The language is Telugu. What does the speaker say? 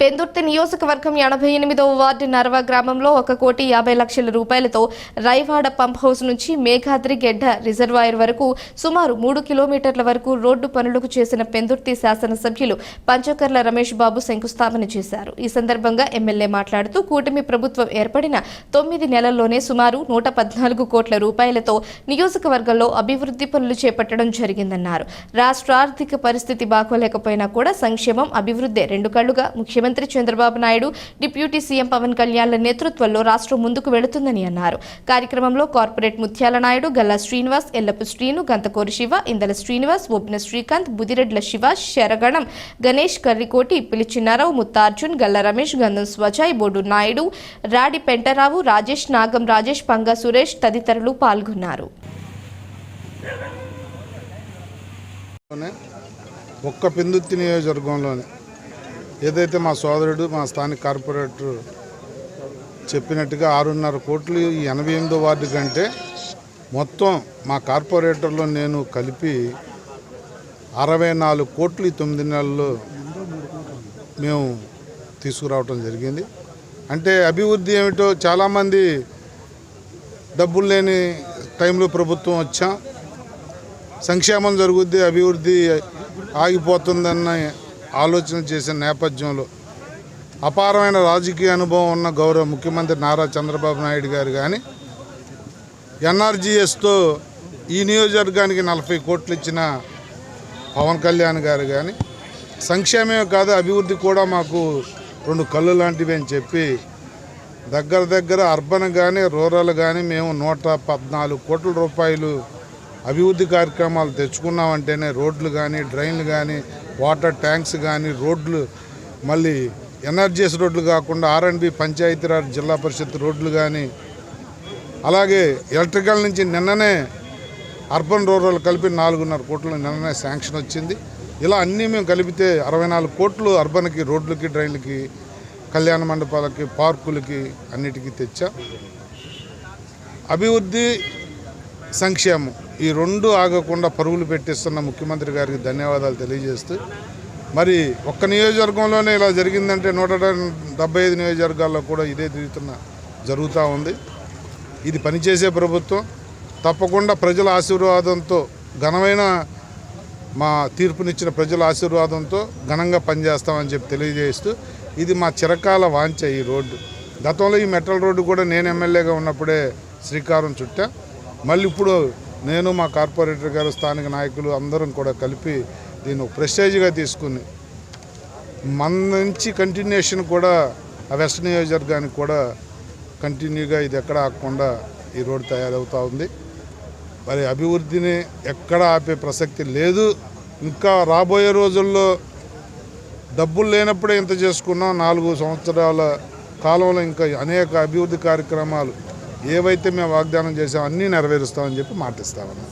పెందుర్తి నియోజకవర్గం ఎనభై ఎనిమిదవ వార్డు నర్వ గ్రామంలో ఒక కోటి యాభై లక్షల రూపాయలతో రైవాడ పంప్ హౌస్ నుంచి మేఘాద్రి గెడ్డ రిజర్వాయర్ వరకు సుమారు మూడు కిలోమీటర్ల వరకు రోడ్డు పనులకు చేసిన పెందుర్తి శాసనసభ్యులు పంచకర్ల రమేష్ బాబు శంకుస్థాపన చేశారు. ఈ సందర్భంగా ఎమ్మెల్యే మాట్లాడుతూ కూటమి ప్రభుత్వం ఏర్పడిన తొమ్మిది నెలల్లోనే సుమారు నూట పద్నాలుగు కోట్ల రూపాయలతో నియోజకవర్గంలో అభివృద్ధి పనులు చేపట్టడం జరిగిందన్నారు. రాష్ట్ర ఆర్థిక పరిస్థితి బాగోలేకపోయినా కూడా సంక్షేమం అభివృద్ధి రెండు కళ్ళుగా ముఖ్యమంత్రి చంద్రబాబు నాయుడు డిప్యూటీ సీఎం పవన్ కళ్యాణ్ల నేతృత్వంలో రాష్ట్రం ముందుకు వెళుతుందని అన్నారు. కార్యక్రమంలో కార్పొరేట్ ముత్యాల నాయుడు గల్లా శ్రీనివాస్ ఎల్లపు శ్రీను గంతకోరి శివ ఇందల శ్రీనివాస్ బొబ్బిన శ్రీకాంత్ బుదిరెడ్ల శివ శరగణం గణేష్ కర్రికోటి పిలిచిన్నారావు ముత్తార్జున్ గల్లా రమేష్ గంధం స్వజాయ్ బోడు నాయుడు రాడి పెంటరావు రాజేష్ నాగం రాజేష్ పంగా సురేష్ తదితరులు పాల్గొన్నారు. ఒక్క పెందుత్తి నియోజకవర్గంలోనే ఏదైతే మా సోదరుడు మా స్థానిక కార్పొరేటర్ చెప్పినట్టుగా ఆరున్నర కోట్లు ఈ ఎనభై ఎనిమిదో వార్డు కంటే మొత్తం మా కార్పొరేటర్లో నేను కలిపి అరవై నాలుగు కోట్లు ఈ తొమ్మిది నెలల్లో మేము తీసుకురావటం జరిగింది. అంటే అభివృద్ధి ఏమిటో చాలామంది డబ్బులు లేని టైంలో ప్రభుత్వం వచ్చాం. సంక్షేమం జరుగుద్ది అభివృద్ధి ఆగిపోతుందన్న ఆలోచన చేసిన నేపథ్యంలో అపారమైన రాజకీయ అనుభవం ఉన్న గౌరవ ముఖ్యమంత్రి నారా చంద్రబాబు నాయుడు గారు కానీ ఎన్ఆర్జీఎస్తో ఈ నియోజకవర్గానికి నలభై కోట్లు ఇచ్చిన పవన్ కళ్యాణ్ గారు కానీ సంక్షేమమే కాదు అభివృద్ధి కూడా మాకు రెండు కళ్ళు లాంటివి అని చెప్పి దగ్గర దగ్గర అర్బన్ కానీ రూరల్ కానీ మేము నూట పద్నాలుగు కోట్ల రూపాయలు అభివృద్ధి కార్యక్రమాలు తెచ్చుకున్నామంటేనే రోడ్లు కానీ డ్రైన్లు కానీ వాటర్ ట్యాంక్స్ కానీ రోడ్లు మళ్ళీ ఎన్ఆర్జీఎస్ రోడ్లు కాకుండా ఆర్ఎండ్బి పంచాయతీరాజ్ జిల్లా పరిషత్ రోడ్లు కానీ అలాగే ఎలక్ట్రికల్ నుంచి నిన్ననే అర్బన్ రూరల్ కలిపి నాలుగున్నర కోట్లు నిన్ననే శాంక్షన్ వచ్చింది. ఇలా అన్నీ మేము కలిపితే అరవై నాలుగు కోట్లు అర్బన్కి రోడ్లకి డ్రైన్లకి కళ్యాణ మండపాలకి పార్కులకి అన్నిటికీ తెచ్చాం. అభివృద్ధి సంక్షేమం. ఈ రెండు ఆగకుండా పరుగులు పెట్టిస్తున్న ముఖ్యమంత్రి గారికి ధన్యవాదాలు తెలియజేస్తూ మరి ఒక్క నియోజకవర్గంలోనే ఇలా జరిగిందంటే నూట డెబ్బై ఐదు నియోజకవర్గాల్లో కూడా ఇదే తిరుగుతున్న జరుగుతూ ఉంది. ఇది పనిచేసే ప్రభుత్వం. తప్పకుండా ప్రజల ఆశీర్వాదంతో ఘనమైన మా తీర్పునిచ్చిన ప్రజల ఆశీర్వాదంతో ఘనంగా పనిచేస్తామని చెప్పి తెలియజేస్తూ ఇది మా చిరకాల వాంఛ ఈ రోడ్డు. గతంలో ఈ మెటల్ రోడ్డు కూడా నేను ఎమ్మెల్యేగా ఉన్నప్పుడే శ్రీకారం చుట్టా. మళ్ళీ ఇప్పుడు నేను మా కార్పొరేటర్ గారు స్థానిక నాయకులు అందరం కూడా కలిపి దీన్ని ప్రెస్టేజ్గా తీసుకుని మన నుంచి కంటిన్యూషన్ కూడా ఆ వెస్ట్ నియోజకవర్గానికి కూడా కంటిన్యూగా ఇది ఎక్కడ ఆగకుండా ఈ రోడ్డు తయారవుతూ ఉంది. మరి అభివృద్ధిని ఎక్కడ ఆపే ప్రసక్తి లేదు. ఇంకా రాబోయే రోజుల్లో డబ్బులు లేనప్పుడే ఇంత చేసుకున్నాం. నాలుగు సంవత్సరాల కాలంలో ఇంకా అనేక అభివృద్ధి కార్యక్రమాలు ఏవైతే మేము వాగ్దానం చేసామో అన్నీ నెరవేరుస్తామని చెప్పి మాటిస్తామన్నా